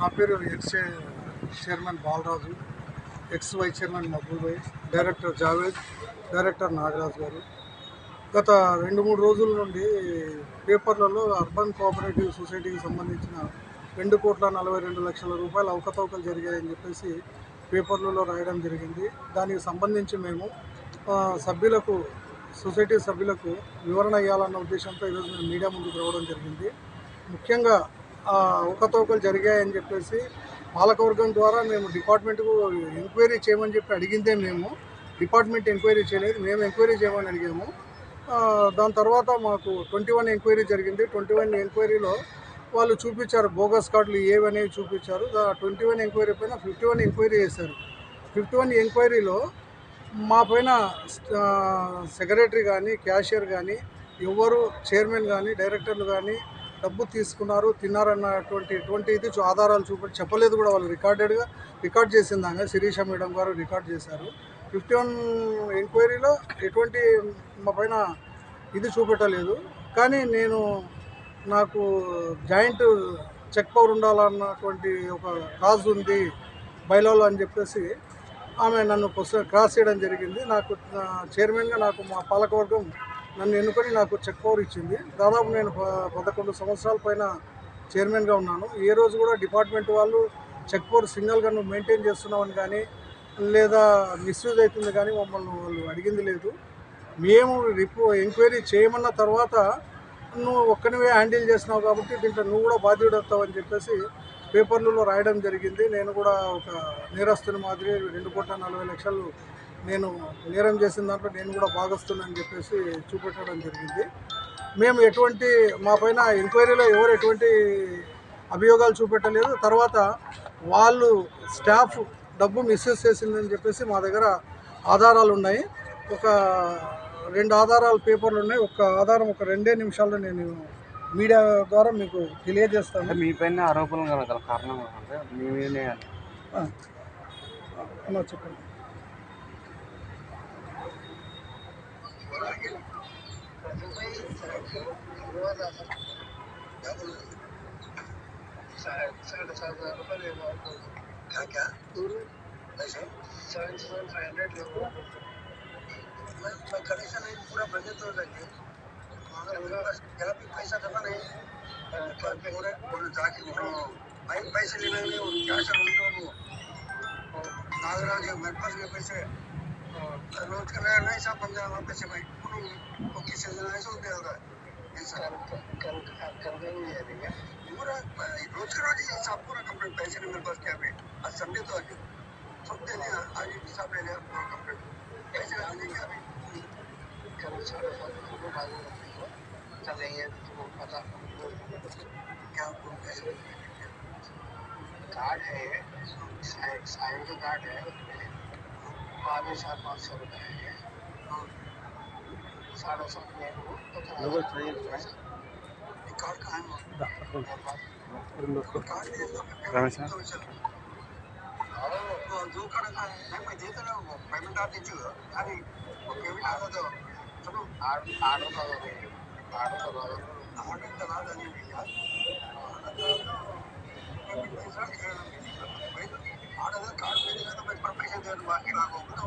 నా పేరు ex chairman Balaraju ex vice chairman Mahaboob bhai director Javed director Nagaraj garu. గత రెండు మూడు రోజుల నుండి పేపర్లలో అర్బన్ కోఆపరేటివ్ సొసైటీకి సంబంధించిన రెండు కోట్ల నలభై రెండు లక్షల రూపాయలు అవకతవకలు జరిగాయని చెప్పేసి పేపర్లలో రాయడం జరిగింది. దానికి సంబంధించి మేము సభ్యులకు సొసైటీ సభ్యులకు వివరణ ఇవ్వాలన్న ఉద్దేశంతో ఈరోజు మేము మీడియా ముందుకు రావడం జరిగింది. ముఖ్యంగా ఆ, జరిగాయని చెప్పేసి పాలకవర్గం ద్వారా మేము డిపార్ట్మెంట్కు ఎంక్వైరీ చేయమని చెప్పి అడిగిందే మేము. డిపార్ట్మెంట్ ఎంక్వైరీ చేయలేదు. మేము ఎంక్వైరీ చేయమని అడిగాము. దాని తర్వాత మాకు ట్వంటీ వన్ ఎంక్వైరీ జరిగింది. ట్వంటీ వన్ ఎంక్వైరీలో వాళ్ళు చూపించారు. బోగస్ కార్డులు ఏవనేవి చూపించారు. ట్వంటీ వన్ ఎంక్వైరీ పైన ఫిఫ్టీ వన్ ఎంక్వైరీ చేశారు. ఫిఫ్టీ వన్ ఎంక్వైరీలో మా పైన సెక్రటరీ కానీ క్యాషియర్ కానీ ఎవరు చైర్మన్ కానీ డైరెక్టర్లు కానీ డబ్బు తీసుకున్నారు తిన్నారన్నటువంటి ఎటువంటి ఇది చూ- ఆధారాలు చూపి చెప్పలేదు కూడా వాళ్ళు రికార్డెడ్గా రికార్డ్ చేసిందాక శిరీష మేడం గారు రికార్డ్ చేశారు. ఫిఫ్టీ వన్ ఎంక్వైరీలో ఎటువంటి మా పైన ఇది చూపెట్టలేదు. కానీ నేను నాకు జాయింట్ చెక్ పవర్ ఉండాలన్నటువంటి ఒక కాజ్ ఉంది బయలాలో అని చెప్పేసి ఆమె నన్ను క్రాస్ చేయడం జరిగింది. నాకు చైర్మన్గా నాకు మా పాలకవర్గం నన్ను ఎన్నుకొని నాకు చెక్ పవర్ ఇచ్చింది. దాదాపు నేను ప- పదకొండు సంవత్సరాల పైన చైర్మన్గా ఉన్నాను. ఏ రోజు కూడా డిపార్ట్మెంట్ వాళ్ళు చెక్ పవర్ సింగల్గా నువ్వు మెయింటైన్ చేస్తున్నావని కానీ లేదా మిస్యూజ్ అవుతుంది కానీ మమ్మల్ని వాళ్ళు అడిగింది లేదు. మేము రిపో ఎంక్వైరీ చేయమన్న తర్వాత నువ్వు ఒక్కనివే హ్యాండిల్ చేసినావు కాబట్టి దీంట్లో నువ్వు కూడా బాధ్యుడు అవుతావని చెప్పేసి పేపర్లలో రాయడం జరిగింది. నేను కూడా ఒక నేరస్తుని మాదిరి రెండు కోట్ల నలభై లక్షలు నేను నేరం చేసిన దాంట్లో నేను కూడా భాగస్తున్నానని చెప్పేసి చూపెట్టడం జరిగింది. మేము ఎటువంటి మా పైన ఎంక్వైరీలో ఎవరు ఎటువంటి అభియోగాలు చూపెట్టలేదు. తర్వాత వాళ్ళు స్టాఫ్ డబ్బు మిస్యూజ్ చేసిందని చెప్పేసి మా దగ్గర ఆధారాలు ఉన్నాయి. ఒక రెండు ఆధారాలు పేపర్లు ఉన్నాయి. ఒక ఆధారం ఒక రెండే నిమిషాల్లో నేను మీడియా ద్వారా మీకు తెలియజేస్తాను. మీ పైన ఆరోపణలు కారణం చెప్పండి. क्या क्या सेवन सेवन फाइव हंड्रेड मैं कनेक्शन है पूरा बजट हो। जाएँगे जरा भी पैसा जमा नहीं जाके भाई पैसे लेने में क्या सब नागराज मेरे पास पैसे कार्ड है साइन का कार्ड है बारह सात पाँच सौ रुपये है साढ़े सात में वो। कार्ड कहाँ है? लो। रमेश जो कार्ड का मैं देता रहा हूँ पेमेंट आप दीजिएगा अरे पेमेंट आ तो चलो आठ आठ का आठ का आठ का लगा देंगे भैया पेमेंट पैसा आठ हज़ार कार्ड में देगा तो मैं पर पैसे दे दूँगा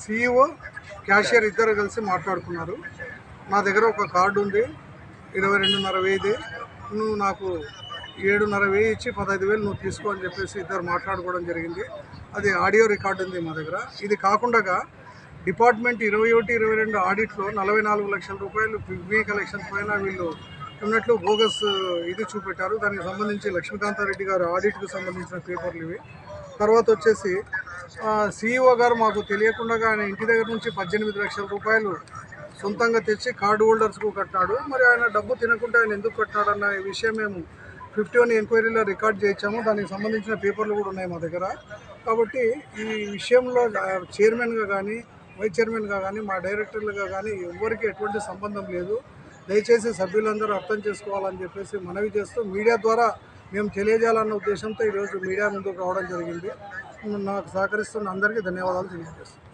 సిఇఓ క్యాషియర్ ఇద్దరు కలిసి మాట్లాడుకున్నారు. నా దగ్గర ఒక కార్డు ఉంది ఇరవై రెండున్నర వేయిది. నువ్వు నాకు ఏడున్నర వేయి ఇచ్చి పదహైదు వేలు నువ్వు తీసుకో అని చెప్పేసి ఇద్దరు మాట్లాడుకోవడం జరిగింది. అది ఆడియో రికార్డు ఉంది మా దగ్గర. ఇది కాకుండా డిపార్ట్మెంట్ ఇరవై ఒకటి ఇరవై రెండు ఆడిట్లో నలభై నాలుగు లక్షల రూపాయలు పిగ్మీ కలెక్షన్ పైన వీళ్ళు ఉన్నట్లు బోగస్ ఇది చూపెట్టారు. దానికి సంబంధించి లక్ష్మీకాంతారెడ్డి గారు ఆడిట్కు సంబంధించిన పేపర్లు ఇవి. తర్వాత వచ్చేసి సిఇఓ గారు మాకు తెలియకుండా ఆయన ఇంటి దగ్గర నుంచి పద్దెనిమిది లక్షల రూపాయలు సొంతంగా తెచ్చి కార్డు హోల్డర్స్కు కట్టాడు. మరి ఆయన డబ్బు తినకుండా ఆయన ఎందుకు కట్టాడు అన్న విషయం మేము ఫిఫ్టీ వన్ ఎంక్వైరీలో రికార్డ్ చేయించాము. దానికి సంబంధించిన పేపర్లు కూడా ఉన్నాయి మా దగ్గర. కాబట్టి ఈ విషయంలో చైర్మన్గా కానీ వైస్ చైర్మన్గా కానీ మా డైరెక్టర్లుగా కానీ ఎవరికి ఎటువంటి సంబంధం లేదు. దయచేసి సభ్యులందరూ అర్థం చేసుకోవాలని చెప్పేసి మనవి చేస్తూ మీడియా ద్వారా మేము తెలియజేయాలన్న ఉద్దేశంతో ఈరోజు మీడియా ముందుకు రావడం జరిగింది. నాకు సహకరిస్తున్న అందరికీ ధన్యవాదాలు తెలియజేస్తున్నాను.